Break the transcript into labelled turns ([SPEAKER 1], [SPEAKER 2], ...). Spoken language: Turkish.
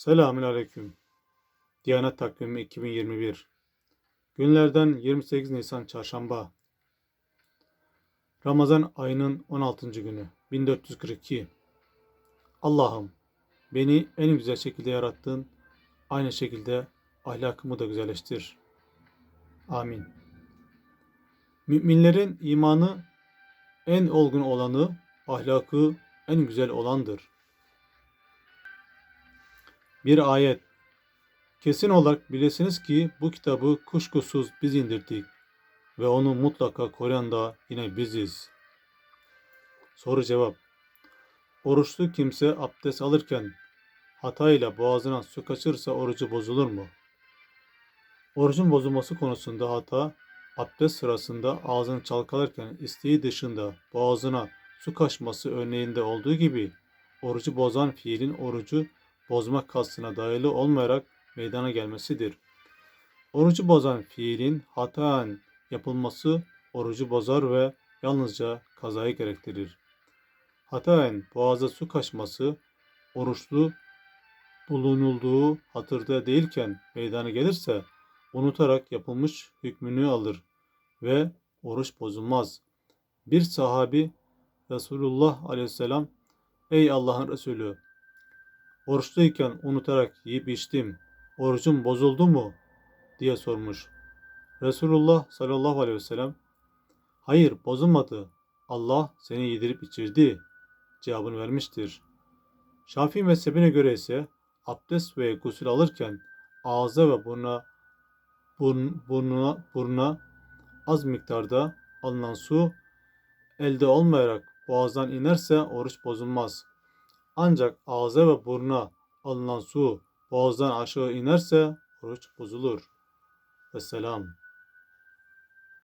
[SPEAKER 1] Selamün Aleyküm. Diyanet Takvimi 2021. Günlerden 28 Nisan Çarşamba. Ramazan ayının 16. günü. 1442. Allah'ım beni en güzel şekilde yarattın. Aynı şekilde ahlakımı da güzelleştir. Amin. Müminlerin imanı en olgun olanı, ahlakı en güzel olandır. Bir ayet. Kesin olarak bilesiniz ki bu kitabı kuşkusuz biz indirdik ve onu mutlaka koruyan da yine biziz. Soru cevap. Oruçlu kimse abdest alırken hatayla boğazına su kaçırsa orucu bozulur mu? Orucun bozulması konusunda hata, abdest sırasında ağzını çalkalarken isteği dışında boğazına su kaçması örneğinde olduğu gibi orucu bozan fiilin orucu bozmak kastına dayalı olmayarak meydana gelmesidir. Orucu bozan fiilin hataen yapılması orucu bozar ve yalnızca kazayı gerektirir. Hataen boğaza su kaçması oruçlu bulunulduğu hatırda değilken meydana gelirse unutarak yapılmış hükmünü alır ve oruç bozulmaz. Bir sahabi Resulullah aleyhisselam Ey Allah'ın Resulü oruçluyken unutarak yiyip içtim. Orucum bozuldu mu? diye sormuş. Resulullah sallallahu aleyhi ve sellem Hayır bozulmadı. Allah seni yedirip içirdi cevabını vermiştir. Şafii mezhebine göre ise abdest ve gusül alırken ağza ve buruna burun, burnuna, buruna az miktarda alınan su elde olmayarak boğazdan inerse oruç bozulmaz. Ancak ağza ve buruna alınan su boğazdan aşağı inerse oruç bozulur. Vesselam.